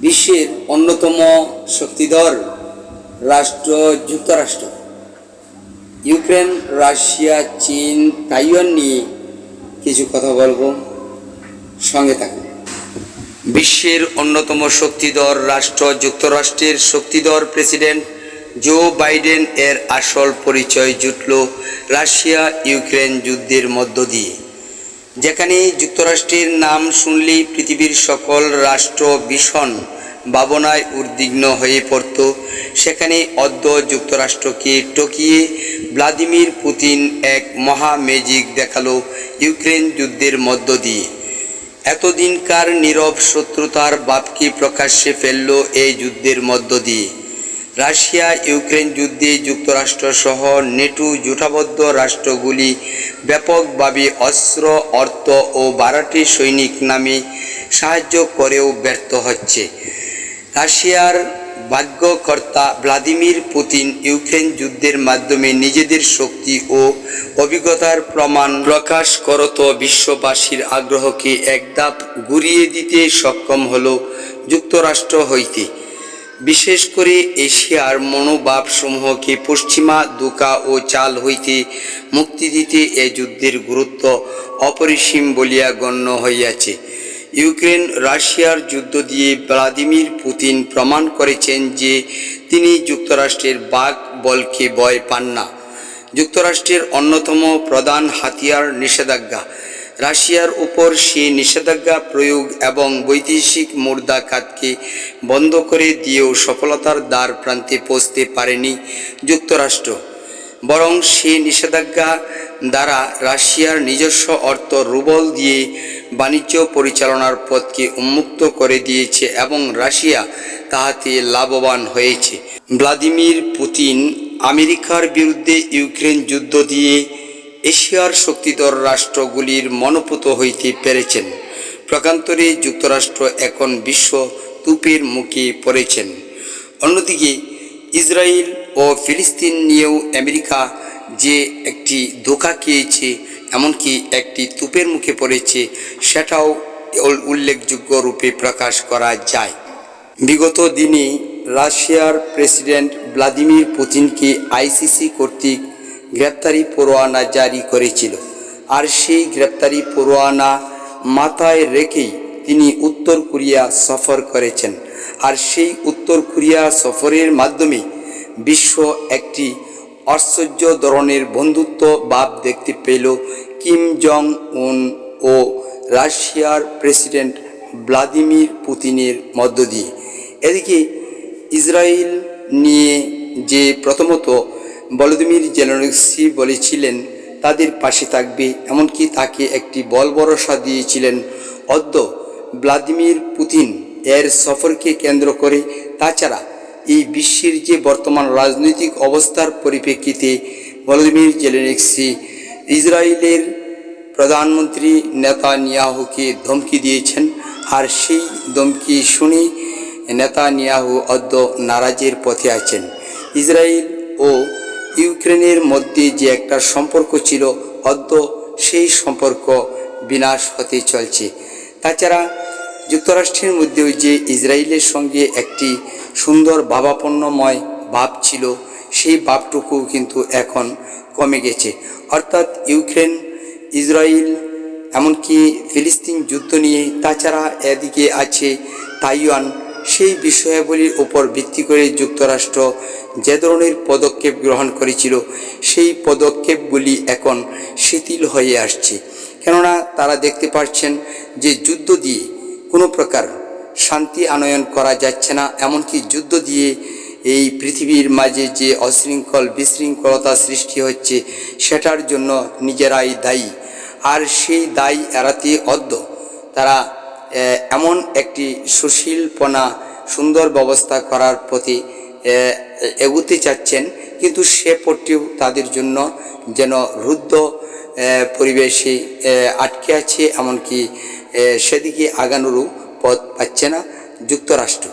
বিশ্বের অন্যতম শক্তিধর রাষ্ট্র যুক্তরাষ্ট্র। ইউক্রেন, রাশিয়া, চীন, তাইওয়ান নিয়ে কিছু কথা বলব। সঙ্গে থাকুন। বিশ্বের অন্যতম শক্তিধর রাষ্ট্র যুক্তরাষ্ট্রের শক্তিধর প্রেসিডেন্ট জো বাইডেন এর আসল পরিচয় জুটল রাশিয়া ইউক্রেন যুদ্ধের মধ্য দিয়ে। যেখানে যুক্তরাষ্ট্রের নাম শুনলেই পৃথিবীর সকল রাষ্ট্র ভীষণ ভাবনায় উদ্বিগ্ন হয়ে পড়ত। সেখানে অদ্য যুক্তরাষ্ট্রকে টকিয়ে ভ্লাদিমির পুতিন এক মহা ম্যাজিক দেখাল ইউক্রেন যুদ্ধের মধ্য দিয়ে। এতদিনকার নীরব শত্রুতার বাপকে প্রকাশ্যে ফেলল এই যুদ্ধের মধ্য দিয়ে। রাশিয়া, ইউক্রেন যুদ্ধে যুক্তরাষ্ট্র সহ নেটো জোটাবদ্ধ রাষ্ট্রগুলি ব্যাপকভাবে অস্ত্র, অর্থ ও বারাটি সৈনিক নামে সাহায্য করেও ব্যর্থ হচ্ছে। রাশিয়ার ভাগ্যকর্তা ভ্লাদিমির পুতিন ইউক্রেন যুদ্ধের মাধ্যমে নিজেদের শক্তি ও অভিজ্ঞতার প্রমাণ প্রকাশ করত বিশ্ববাসীর আগ্রহকে একধাপ ঘুরিয়ে দিতে সক্ষম হল যুক্তরাষ্ট্র হইতে। বিশেষ করে এশিয়ার মনোভাব সমূহকে পশ্চিমা, দুকা ও চাল হইতে মুক্তি দিতে এ যুদ্ধের গুরুত্ব অপরিসীম বলিয়া গণ্য হইয়াছে। ইউক্রেন, রাশিয়ার যুদ্ধ দিয়ে ভ্লাদিমির পুতিন প্রমাণ করেছেন যে তিনি যুক্তরাষ্ট্রের বাঘ বলকে ভয় পান না। যুক্তরাষ্ট্রের অন্যতম প্রধান হাতিয়ার নিষেধাজ্ঞা। রাশিয়ার উপর সে নিষেধাজ্ঞা প্রয়োগ এবং বৈদেশিক মুদ্রা খাতকে বন্ধ করে দিয়েও সফলতার দ্বার প্রান্তে পৌঁছতে পারেনি যুক্তরাষ্ট্র। বরং সে নিষেধাজ্ঞা দ্বারা রাশিয়ার নিজস্ব অর্থ রুবল দিয়ে বাণিজ্য পরিচালনার পথকে উন্মুক্ত করে দিয়েছে এবং রাশিয়া তাহাতে লাভবান হয়েছে। ভ্লাদিমির পুতিন আমেরিকার বিরুদ্ধে ইউক্রেন যুদ্ধ দিয়ে এশিয়ার শক্তিধর রাষ্ট্রগুলির মনোপুত হইতে পেরেছেন। প্রকান্তরে যুক্তরাষ্ট্র এখন বিশ্ব তুপের মুখে পড়েছেন। অন্যদিকে, ইসরায়েল ও ফিলিস্তিন নিয়েও আমেরিকা যে একটি ধোকা খেয়েছে, এমনকি একটি তুপের মুখে পড়েছে, সেটাও উল- উল্লেখযোগ্য রূপে প্রকাশ করা যায়। বিগত দিনে রাশিয়ার প্রেসিডেন্ট ভ্লাদিমির পুতিনকে আইসিসি কর্তৃক গ্রেপ্তারি পরোয়ানা জারি করেছিল। আর সেই গ্রেপ্তারি পরোয়ানা মাথায় রেখেই তিনি উত্তর কোরিয়া সফর করেছেন। আর সেই উত্তর কোরিয়া সফরের মাধ্যমে বিশ্ব একটি আশ্চর্য ধরনের বন্ধুত্ব ভাব দেখতে পেল কিম জং উন ও রাশিয়ার প্রেসিডেন্ট ভ্লাদিমির পুতিনের মধ্য দিয়ে। এদিকে ইসরায়েল নিয়ে যে প্রথমত ভলোদিমির জেলনস্কি বলেছিলেন, তাদের পাশে থাকবে। এমনকি তাকে একটি বল ভরসা দিয়েছিলেন অদ্য ভ্লাদিমির পুতিন। এর সফরকে কেন্দ্র করে তাছাড়া এই বিশ্বের যে বর্তমান রাজনৈতিক অবস্থার পরিপ্রেক্ষিতে ভলোদিমির জেলেনস্কি ইসরায়েলের প্রধানমন্ত্রী নেতানিয়াহুকে ধমকি দিয়েছেন। আর সেই ধমকি শুনে নেতানিয়াহু অদ্য নারাজের পথে আছেন। ইসরায়েল ও ইউক্রেনের মধ্যে যে একটা সম্পর্ক ছিল অদ্য সেই সম্পর্ক বিনাশ হতে চলছে। তাছাড়া যুক্তরাষ্ট্রের মধ্যেও যে ইসরায়েলের সঙ্গে একটি সুন্দর ভাবাপন্নময় ভাব ছিল, সেই ভাবটুকু কিন্তু এখন কমে গেছে। অর্থাৎ ইউক্রেন, ইসরায়েল, এমনকি ফিলিস্তিন যুদ্ধ নিয়ে, তাছাড়া এদিকে আছে তাইওয়ান সেই বিষয়াবলীর উপর ভিত্তি করে যুক্তরাষ্ট্র যে ধরনের পদক্ষেপ গ্রহণ করেছিল, সেই পদক্ষেপগুলি এখন শিথিল হয়ে আসছে। কেননা তারা দেখতে পাচ্ছেন যে যুদ্ধ দিয়ে কোনো প্রকার শান্তি আনয়ন করা যাচ্ছে না, এমনকি যুদ্ধ দিয়ে এই পৃথিবীর মাঝে যে অশৃঙ্খল, বিশৃঙ্খলতা সৃষ্টি হচ্ছে, সেটার জন্য নিজেরাই দায়ী। আর সেই দায়ী এড়াতে অদ্য তারা এমন একটি সুশীলপনা, সুন্দর ব্যবস্থা করার প্রতি এগুতে চাচ্ছেন। কিন্তু সে পটটিও তাদের জন্য যেন রুদ্ধ পরিবেশে আটকে আছে, এমনকি সেদিকে আগানোরও পথ পাচ্ছে না যুক্তরাষ্ট্র।